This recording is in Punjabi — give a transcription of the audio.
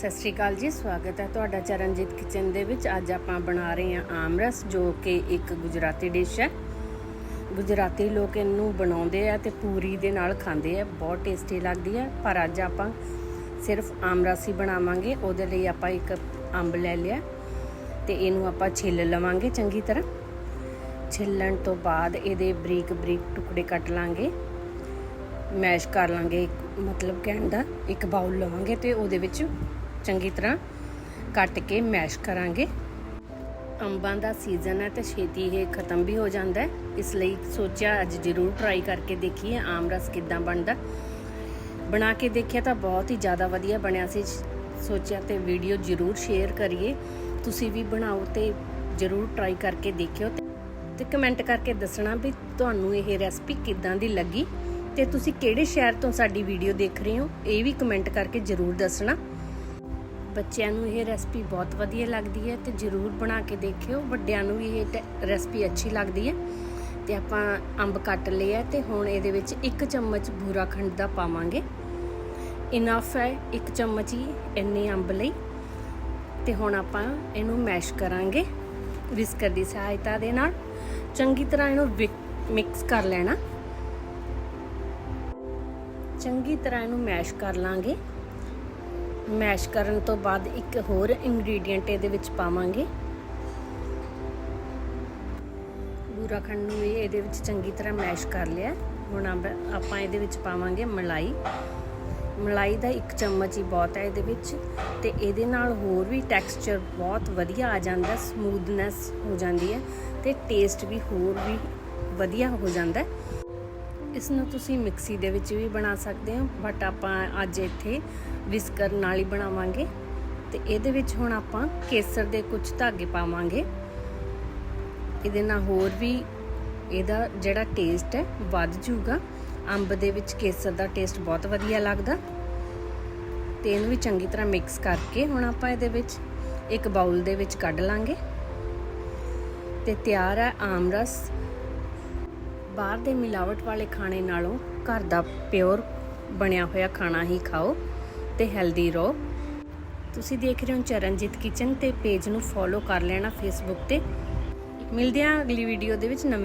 ਸਤਿ ਸ਼੍ਰੀ ਅਕਾਲ ਜੀ, ਸਵਾਗਤ ਹੈ ਤੁਹਾਡਾ ਚਰਨਜੀਤ ਕਿਚਨ ਦੇ ਵਿੱਚ। ਅੱਜ ਆਪਾਂ ਬਣਾ ਰਹੇ ਹਾਂ ਆਮਰਸ, ਜੋ ਕਿ ਇੱਕ ਗੁਜਰਾਤੀ ਡਿਸ਼ ਹੈ। ਗੁਜਰਾਤੀ ਲੋਕ ਇਹਨੂੰ ਬਣਾਉਂਦੇ ਆ ਤੇ ਪੂਰੀ ਦੇ ਨਾਲ ਖਾਂਦੇ ਆ, ਬਹੁਤ ਟੇਸਟੀ ਲੱਗਦੀ ਹੈ। ਪਰ ਅੱਜ ਆਪਾਂ ਸਿਰਫ ਆਮਰਸ ਹੀ ਬਣਾਵਾਂਗੇ, ਉਹਦੇ ਲਈ ਆਪਾਂ ਇੱਕ ਅੰਬ ਲੈ ਲਿਆ ਤੇ ਇਹਨੂੰ ਆਪਾਂ ਛਿੱਲ ਲਵਾਂਗੇ ਚੰਗੀ ਤਰ੍ਹਾਂ। ਛਿੱਲਣ ਤੋਂ ਬਾਅਦ ਇਹਦੇ ਬਰੀਕ ਬਰੀਕ ਟੁਕੜੇ ਕੱਟ ਲਾਂਗੇ, ਮੈਸ਼ ਕਰ ਲਾਂਗੇ ਇੱਕ- ਮਤਲਬ ਕਹਿਣ ਦਾ, ਇੱਕ ਬਾਉਲ ਲਵਾਂਗੇ ਤੇ ਉਹਦੇ ਵਿੱਚ ਚੰਗੀ ਤਰ੍ਹਾਂ ਕੱਟ ਕੇ ਮੈਸ਼ ਕਰਾਂਗੇ। ਅੰਬਾਂ ਦਾ ਸੀਜ਼ਨ ਹੈ ਤੇ ਛੇਤੀ ਇਹ ਖਤਮ ਵੀ ਹੋ ਜਾਂਦਾ ਹੈ। ਇਸ ਲਈ ਸੋਚਿਆ ਅੱਜ ਜ਼ਰੂਰ ਟਰਾਈ ਕਰਕੇ ਦੇਖੀਏ ਆਮ ਰਸ ਕਿੱਦਾਂ ਬਣਦਾ। ਬਣਾ ਕੇ ਦੇਖਿਆ ਤਾਂ ਬਹੁਤ ਹੀ ਜ਼ਿਆਦਾ ਵਧੀਆ ਬਣਿਆ ਸੀ। ਸੋਚਿਆ ਤੇ ਵੀਡੀਓ ਜ਼ਰੂਰ ਸ਼ੇਅਰ ਕਰੀਏ। ਤੁਸੀਂ ਵੀ ਬਣਾਓ ਤੇ ਜ਼ਰੂਰ ਟਰਾਈ ਕਰਕੇ ਦੇਖਿਓ ਤੇ- ਕਮੈਂਟ ਕਰਕੇ ਦੱਸਣਾ ਵੀ ਤੁਹਾਨੂੰ ਇਹ ਰੈਸਪੀ ਕਿੱਦਾਂ ਦੀ ਲੱਗੀ। ਤੇ ਤੁਸੀਂ ਕਿਹੜੇ ਸ਼ਹਿਰ ਤੋਂ ਸਾਡੀ ਵੀਡੀਓ ਦੇਖ ਰਹੇ ਹੋ, ਇਹ ਵੀ ਕਮੈਂਟ ਕਰਕੇ ਜ਼ਰੂਰ ਦੱਸਣਾ। ਬੱਚਿਆਂ ਨੂੰ ਇਹ ਰੈਸਪੀ ਬਹੁਤ ਵਧੀਆ ਲੱਗਦੀ ਹੈ ਤੇ ਜ਼ਰੂਰ ਬਣਾ ਕੇ ਦੇਖਿਓ। ਵੱਡਿਆਂ ਨੂੰ ਵੀ ਇਹ ਰੈਸਪੀ ਅੱਛੀ ਲੱਗਦੀ ਹੈ। ਤੇ ਆਪਾਂ ਅੰਬ ਕੱਟ ਲਿਆ ਤੇ ਹੁਣ ਇਹਦੇ ਵਿੱਚ 1 ਚਮਚ ਬੂਰਾ ਖੰਡ ਦਾ ਪਾਵਾਂਗੇ। ਇਨਫ ਹੈ 1 ਚਮਚ ਹੀ ਇੰਨੇ ਅੰਬ ਲਈ। ਤੇ ਹੁਣ ਆਪਾਂ ਇਹਨੂੰ ਮੈਸ਼ ਕਰਾਂਗੇ ਵਿਸਕਰ ਦੀ ਸਹਾਇਤਾ ਦੇ ਨਾਲ। ਚੰਗੀ ਤਰ੍ਹਾਂ ਇਹਨੂੰ ਮਿਕਸ ਕਰ ਲੈਣਾ। ਚੰਗੀ ਤਰ੍ਹਾਂ ਇਹਨੂੰ ਮੈਸ਼ ਕਰ ਲਾਂਗੇ। ਮੈਸ਼ ਕਰਨ ਤੋਂ ਬਾਅਦ ਇੱਕ ਹੋਰ ਇੰਗਰੀਡੀਅੰਟ ਇਹਦੇ ਵਿੱਚ ਪਾਵਾਂਗੇ। ਬੂਰਾ ਖੰਡ ਨੂੰ ਵੀ ਇਹਦੇ ਵਿੱਚ ਚੰਗੀ ਤਰ੍ਹਾਂ ਮੈਸ਼ ਕਰ ਲਿਆ। ਹੁਣ ਆਪ- ਆਪਾਂ ਇਹਦੇ ਵਿੱਚ ਪਾਵਾਂਗੇ ਮਲਾਈ। ਮਲਾਈ ਦਾ ਇੱਕ ਚਮਚ ਹੀ ਬਹੁਤ ਹੈ ਇਹਦੇ ਵਿੱਚ ਤੇ ਇਹਦੇ ਨਾਲ ਹੋਰ ਵੀ ਟੈਕਸਚਰ ਬਹੁਤ ਵਧੀਆ ਆ ਜਾਂਦਾ ਸਮੂਥਨੈਸ ਹੋ ਜਾਂਦੀ ਹੈ ਤੇ ਟੇਸਟ ਵੀ ਹੋਰ ਵੀ ਵਧੀਆ ਹੋ ਜਾਂਦਾ ਹੈ। ਇਸ ਨੂੰ ਤੁਸੀਂ ਮਿਕਸੀ ਦੇ ਵਿੱਚ ਵੀ ਬਣਾ ਸਕਦੇ ਹੋ ਬਟ ਆਪਾਂ ਅੱਜ ਇੱਥੇ ਵਿਸਕਰ ਨਾਲ ਹੀ ਬਣਾਵਾਂਗੇ। ਤੇ ਇਹਦੇ ਵਿੱਚ ਹੁਣ ਆਪਾਂ ਕੇਸਰ ਦੇ ਕੁਝ ਧਾਗੇ ਪਾਵਾਂਗੇ। ਇਹਦੇ ਨਾਲ ਹੋਰ ਵੀ ਇਹਦਾ ਜਿਹੜਾ ਟੇਸਟ ਹੈ, ਵੱਧ ਜਾਊਗਾ। ਅੰਬ ਦੇ ਵਿੱਚ ਕੇਸਰ ਦਾ ਟੇਸਟ ਬਹੁਤ ਵਧੀਆ ਲੱਗਦਾ। ਤੇ ਇਹਨੂੰ ਵੀ ਚੰਗੀ ਤਰ੍ਹਾਂ ਮਿਕਸ ਕਰਕੇ ਹੁਣ ਆਪਾਂ ਇਹਦੇ ਵਿੱਚ ਇੱਕ ਬਾਉਲ ਦੇ ਵਿੱਚ ਕੱਢ ਲਾਂਗੇ। ਤੇ ਤਿਆਰ ਹੈ ਆਮਰਸ ਬਾਹਰ ਦੇ ਮਿਲਾਵਟ ਵਾਲੇ ਖਾਣੇ ਨਾਲੋਂ ਘਰ ਦਾ ਪਿਓਰ ਬਣਿਆ ਹੋਇਆ ਖਾਣਾ ਹੀ ਖਾਓ ਤੇ ਹੈਲਦੀ ਰਹੋ। ਤੁਸੀਂ ਦੇਖ ਰਹੇ ਹੋ ਚਰਨਜੀਤ ਕਿਚਨ ਤੇ ਪੇਜ ਨੂੰ ਫੋਲੋ ਕਰ ਲੈਣਾ ਫੇਸਬੁੱਕ ਤੇ। ਮਿਲਦੇ ਹਾਂ ਅਗਲੀ ਵੀਡੀਓ ਦੇ ਵਿੱਚ ਨਵੇਂ